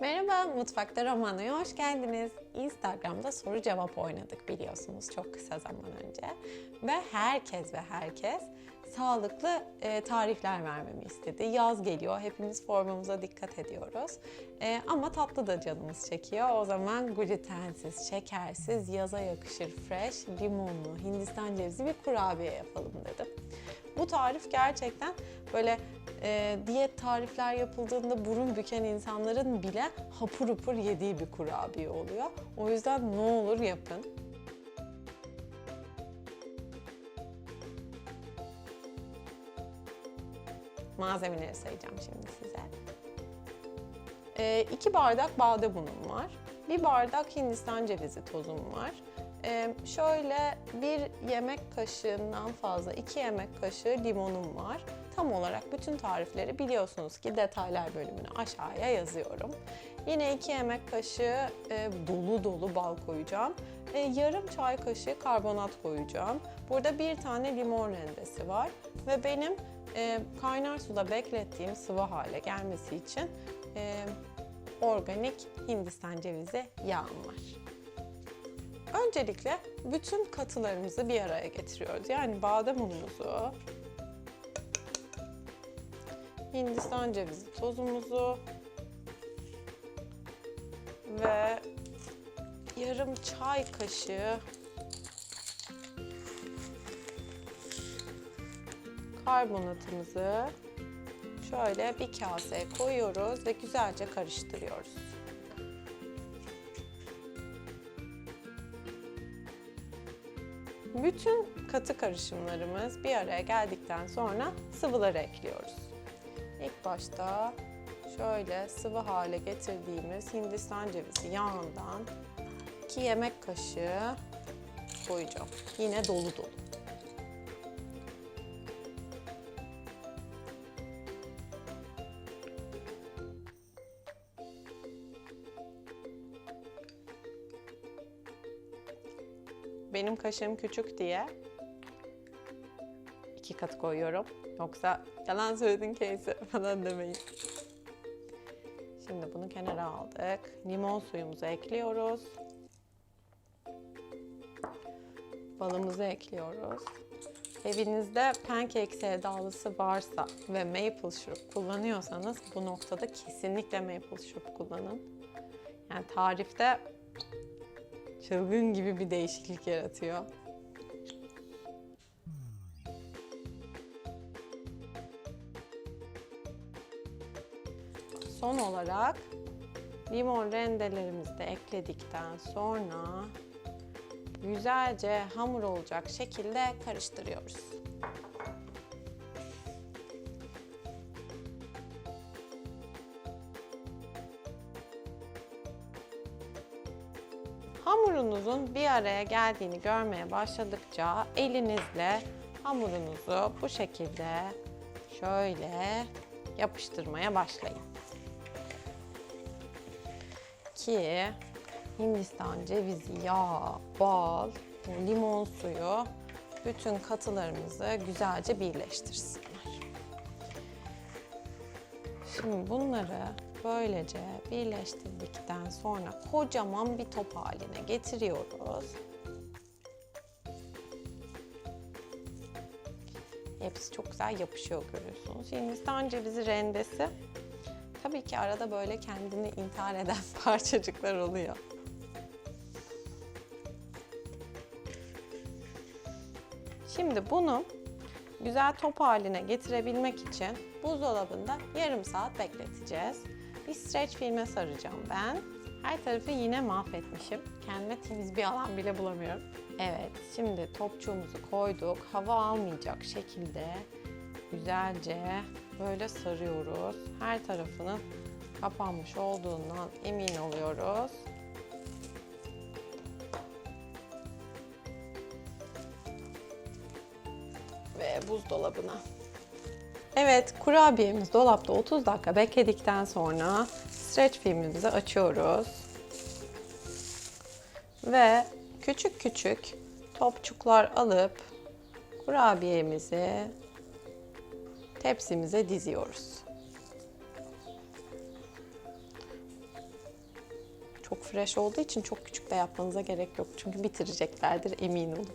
Merhaba, Mutfakta Romano'ya hoş geldiniz. Instagram'da soru cevap oynadık biliyorsunuz çok kısa zaman önce. Ve herkes ve herkes sağlıklı e, tarifler vermemi istedi. Yaz geliyor, hepimiz formumuza dikkat ediyoruz. E, ama tatlı da canımız çekiyor. O zaman glutensiz, şekersiz, yaza yakışır fresh, limonlu, hindistan cevizi bir kurabiye yapalım dedim. Bu tarif gerçekten böyle e, diyet tarifler yapıldığında burun büken insanların bile hapur hapur yediği bir kurabiye oluyor. O yüzden ne olur yapın. Malzemeleri sayacağım şimdi size. 2 bardak badem unum var. 1 bardak hindistan cevizi tozum var. Ee, şöyle bir yemek kaşığından fazla, 2 yemek kaşığı limonum var. Tam olarak bütün tarifleri biliyorsunuz ki detaylar bölümünü aşağıya yazıyorum. Yine 2 yemek kaşığı e, dolu dolu bal koyacağım. E, yarım çay kaşığı karbonat koyacağım. Burada bir tane limon rendesi var ve benim e, kaynar suda beklettiğim sıvı hale gelmesi için e, organik hindistan cevizi yağım var. Öncelikle bütün katılarımızı bir araya getiriyoruz. Yani badem unumuzu, hindistan cevizi tozumuzu ve yarım çay kaşığı karbonatımızı şöyle bir kaseye koyuyoruz ve güzelce karıştırıyoruz. Bütün katı karışımlarımız bir araya geldikten sonra sıvıları ekliyoruz. İlk başta şöyle sıvı hale getirdiğimiz hindistan cevizi yağından 2 yemek kaşığı koyacağım. Yine dolu dolu. Benim kaşığım küçük diye iki katı koyuyorum. Yoksa yalan söyledin Casey falan demeyin. Şimdi bunu kenara aldık. Limon suyumuzu ekliyoruz. Balımızı ekliyoruz. Evinizde pancake sevdalısı varsa ve maple syrup kullanıyorsanız bu noktada kesinlikle maple syrup kullanın. Yani tarifte çılgın gibi bir değişiklik yaratıyor. Son olarak limon rendelerimizi de ekledikten sonra güzelce hamur olacak şekilde karıştırıyoruz. Hamurunuzun bir araya geldiğini görmeye başladıkça elinizle hamurunuzu bu şekilde şöyle yapıştırmaya başlayın. Ki Hindistan cevizi, yağ, bal, limon suyu bütün katılarımızı güzelce birleştirsinler. Şimdi bunları böylece birleştirdikten sonra kocaman bir top haline getiriyoruz. Hepsi çok güzel yapışıyor görüyorsunuz. Hindistan cevizi rendesi. Tabii ki arada böyle kendini intihar eden parçacıklar oluyor. Şimdi bunu güzel top haline getirebilmek için buzdolabında yarım saat bekleteceğiz. Bir streç filme saracağım ben. Her tarafı yine mahvetmişim. Kendime temiz bir alan bile bulamıyorum. Evet, şimdi topçuğumuzu koyduk. Hava almayacak şekilde güzelce böyle sarıyoruz. Her tarafının kapanmış olduğundan emin oluyoruz. Ve buzdolabına. Evet, kurabiyemiz dolapta 30 dakika bekledikten sonra streç filmimizi açıyoruz. Ve küçük küçük topçuklar alıp kurabiyemizi tepsimize diziyoruz. Çok fresh olduğu için çok küçük de yapmanıza gerek yok. Çünkü bitireceklerdir emin olun.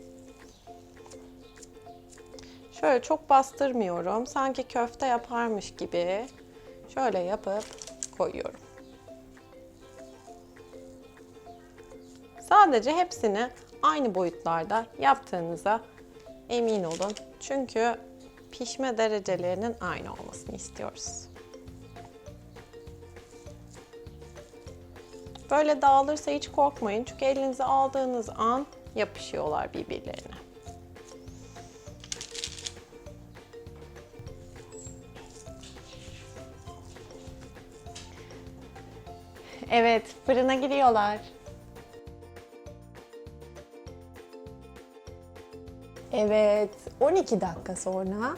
Şöyle çok bastırmıyorum. Sanki köfte yaparmış gibi şöyle yapıp koyuyorum. Sadece hepsini aynı boyutlarda yaptığınıza emin olun. Çünkü pişme derecelerinin aynı olmasını istiyoruz. Böyle dağılırsa hiç korkmayın. Çünkü elinize aldığınız an yapışıyorlar birbirlerine. Evet, fırına giriyorlar. Evet, 12 dakika sonra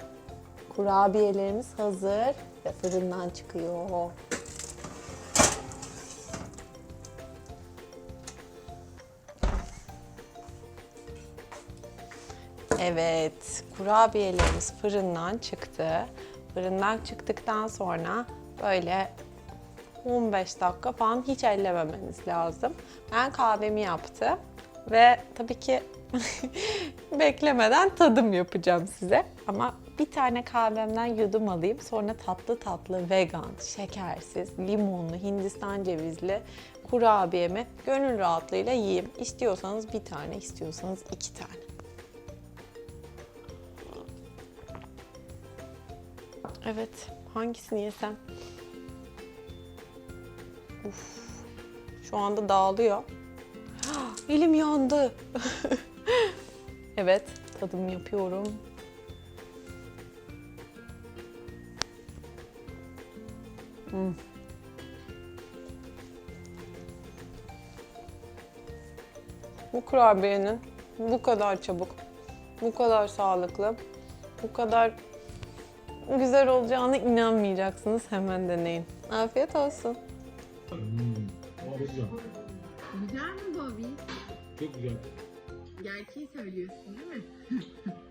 kurabiyelerimiz hazır ve fırından çıkıyor. Evet, kurabiyelerimiz fırından çıktı. Fırından çıktıktan sonra böyle 15 dakika falan hiç ellememeniz lazım. Ben kahvemi yaptım ve tabii ki beklemeden tadım yapacağım size. Ama bir tane kahvemden yudum alayım. Sonra tatlı tatlı vegan, şekersiz, limonlu, hindistan cevizli kurabiyemi gönül rahatlığıyla yiyeyim. İstiyorsanız bir tane, istiyorsanız iki tane. Evet, hangisini yesem? Uf, şu anda dağılıyor. Elim yandı. evet, tadım yapıyorum. Hmm. Bu kurabiyenin bu kadar çabuk, bu kadar sağlıklı, bu kadar güzel olacağını inanmayacaksınız. Hemen deneyin. Afiyet olsun. Hmm. Güzel. Güzel mi Bobby? Çok güzel. Gerçeği söylüyorsun değil mi?